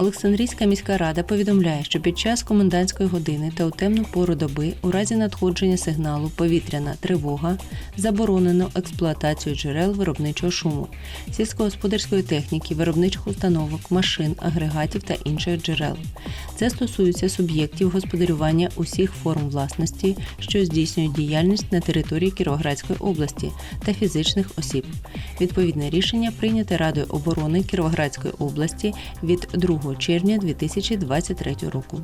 Олександрійська міська рада повідомляє, що під час комендантської години та у темну пору доби у разі надходження сигналу повітряна тривога заборонено експлуатацію джерел виробничого шуму, сільськогосподарської техніки, виробничих установок, машин, агрегатів та інших джерел. Це стосується суб'єктів господарювання усіх форм власності, що здійснюють діяльність на території Кіровоградської області та фізичних осіб. Відповідне рішення прийняте Радою оборони Кіровоградської області від 2 червня 2023 року.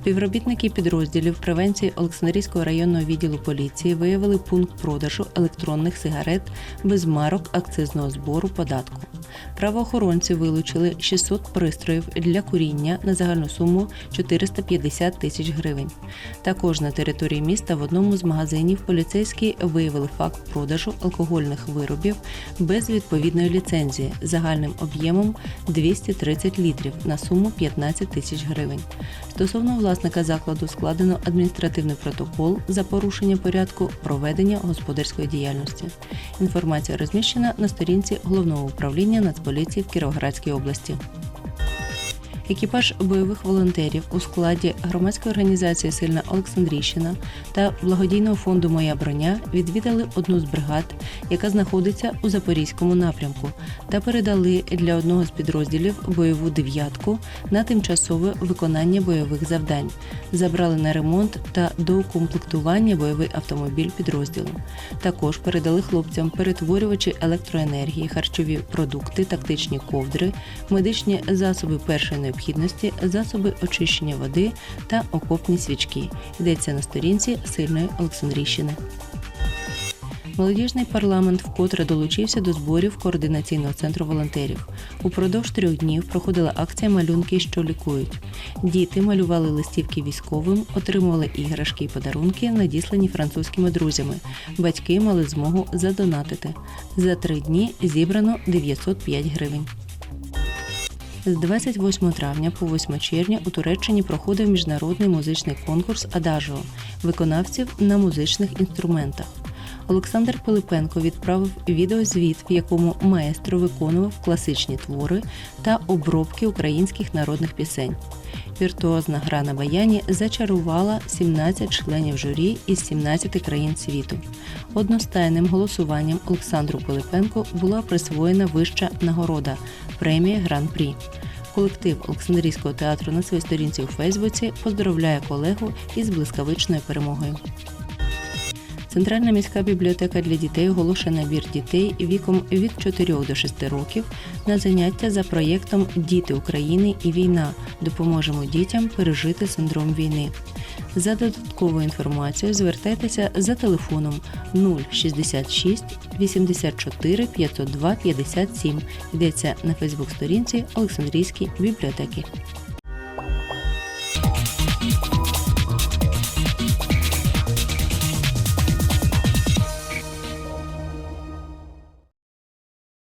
Співробітники підрозділів превенції Олександрійського районного відділу поліції виявили пункт продажу електронних сигарет без марок акцизного збору податку. Правоохоронці вилучили 600 пристроїв для куріння на загальну суму 450 тисяч гривень. Також на території міста в одному з магазинів поліцейські виявили факт продажу алкогольних виробів без відповідної ліцензії загальним об'ємом 230 літрів на суму 15 тисяч гривень. Стосовно власника закладу складено адміністративний протокол за порушення порядку проведення господарської діяльності. Інформація розміщена на сторінці головного управління Нацполіції в Кіровоградській області. Екіпаж бойових волонтерів у складі громадської організації Сильна Олександрійщина та благодійного фонду Моя броня відвідали одну з бригад, яка знаходиться у Запорізькому напрямку, та передали для одного з підрозділів бойову дев'ятку на тимчасове виконання бойових завдань. Забрали на ремонт та доукомплектування бойовий автомобіль підрозділу. Також передали хлопцям перетворювачі електроенергії, харчові продукти, тактичні ковдри, медичні засоби першої необхідності, засоби очищення води та окопні свічки. Йдеться на сторінці сильної Олександрійщини. Молодіжний парламент вкотре долучився до зборів координаційного центру волонтерів. Упродовж трьох днів проходила акція Малюнки, що лікують. Діти малювали листівки військовим, отримували іграшки і подарунки, надіслані французькими друзями. Батьки мали змогу задонатити. За три дні зібрано 905 гривень. З 28 травня по 8 червня у Туреччині проходив міжнародний музичний конкурс Адажіо виконавців на музичних інструментах. Олександр Пилипенко відправив відеозвіт, в якому маестро виконував класичні твори та обробки українських народних пісень. Віртуозна гра на баяні зачарувала 17 членів журі із 17 країн світу. Одностайним голосуванням Олександру Пилипенку була присвоєна вища нагорода премія Гран-прі. Колектив Олександрійського театру на своїй сторінці у Фейсбуці поздоровляє колегу із блискавичною перемогою. Центральна міська бібліотека для дітей оголошує набір дітей віком від 4 до 6 років на заняття за проєктом Діти України і війна допоможемо дітям пережити синдром війни. За додатковою інформацією звертайтеся за телефоном 066 84 502 57. Йдеться на Фейсбук-сторінці Олександрійській бібліотеки.